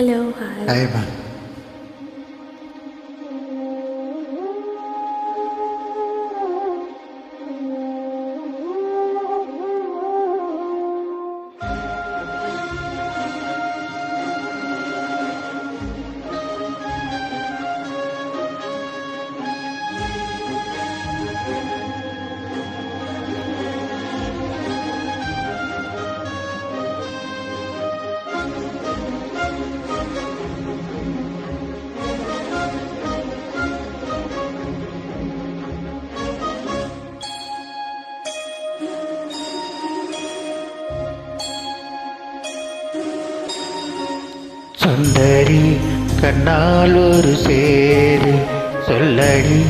Hello, hi. Hi, ma'am. சுந்தரி கண்ணால் ஒரு சேரு சொல்லடி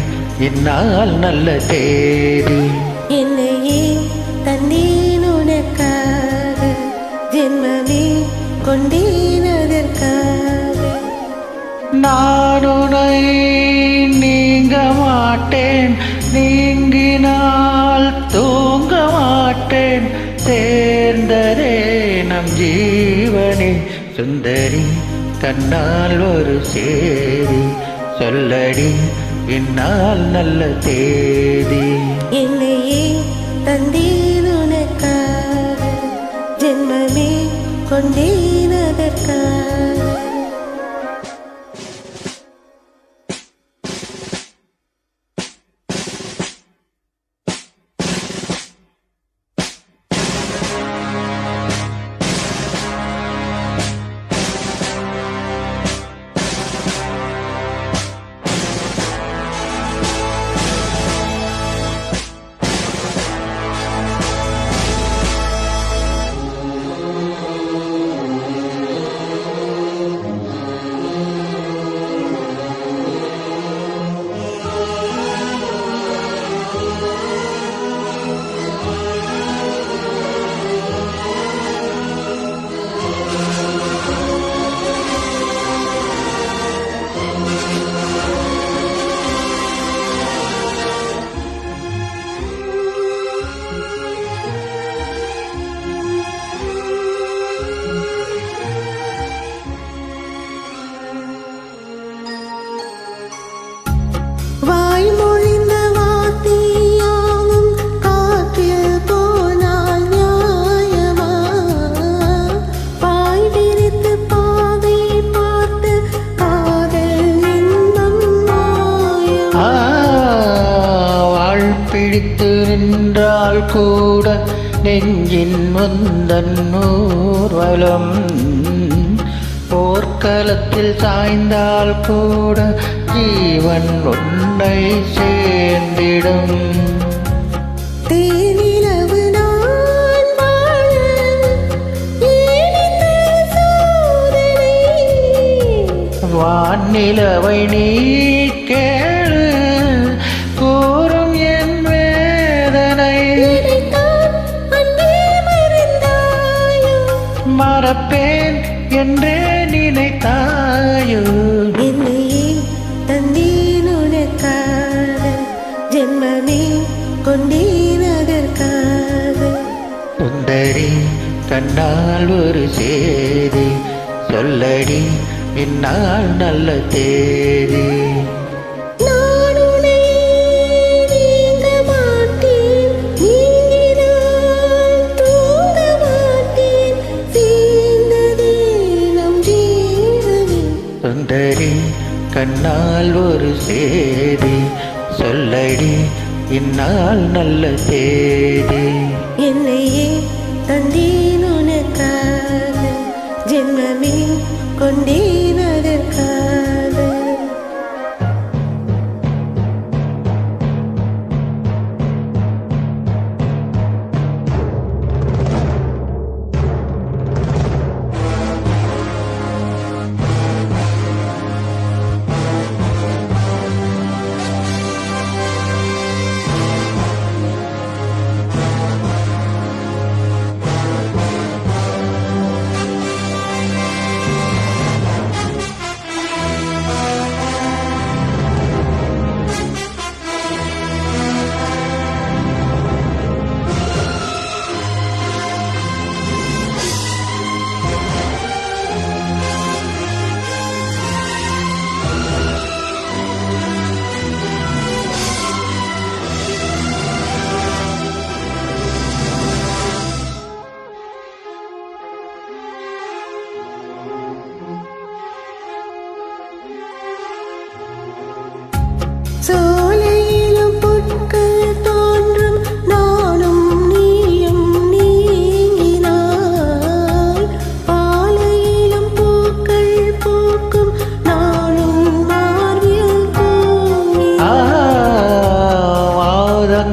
இந்நாள் நல்ல தேதி. என்னையே தந்தேன் உனக்காக. ஜென்மமே கொண்டேன் அதற்காக. நான் உனை நீங்க மாட்டேன். நீங்கினால் தூங்க மாட்டேன். சேர்ந்ததே நம் ஜீவனே. சுந்தரி கண்ணால் ஒரு சேரி சொல்லடி என்னால் நல்ல தேதி. என்னையே தந்தேன் உனக்காக. ஜென்மமே கொண்டே நெஞ்சின் முந்தன் ஊர்வலம் போர்க்களத்தில் சாய்ந்தால் கூட ஜீவன் உன்னை சேர்ந்திடும். வானிலவை நீ மறப்பேன் என்றே நினைத்தாயோ? என்னையே தந்தேன் உனக்காக ஜென்மமே கொண்டேன் அதற்காக சுந்தரி கண்ணால் ஒரு சேதி சொல்லடி இந்நாள் நல்ல தேதி. கண்ணால் ஒரு சேதி. சொல்லடி இந்நாள் நல்ல தேதி. என்னையே தந்தி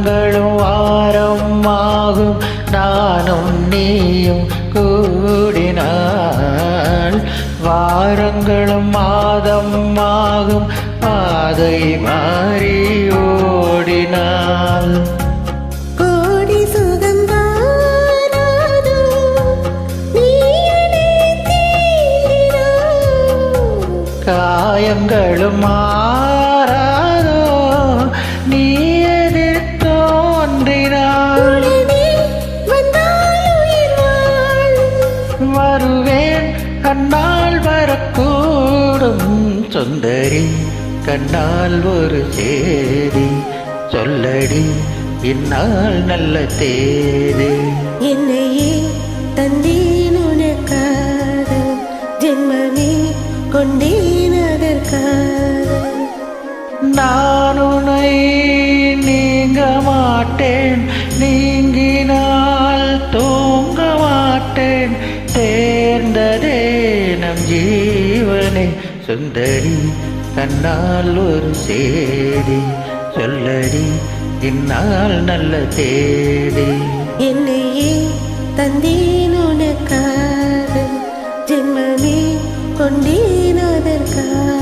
நாங்களும் வாரம் ஆகும் நானும் நீயும் கூடினால் வாரங்களும் மாதம் ஆகும். பாதை மாறி கண்ணால் ஒரு சேதி சொல்லடி இந்நாள் நல்ல தேதி. என்னையே தந்தேன் உனக்காக ஜென்மமே கொண்டேன் அதற்காக. நான் உன்னை நீங்க மாட்டேன் நீங்கினால் தூங்க மாட்டேன். தேர்ந்ததே நம் ஜீவனை சுந்தரி கண்ணால் ஒரு சேடி சொல்லடி இந்நாள் நல்ல தேடி. என்னையே தந்தேன் உனக்காக ஜென்மமே கொண்டேன் அதற்காக.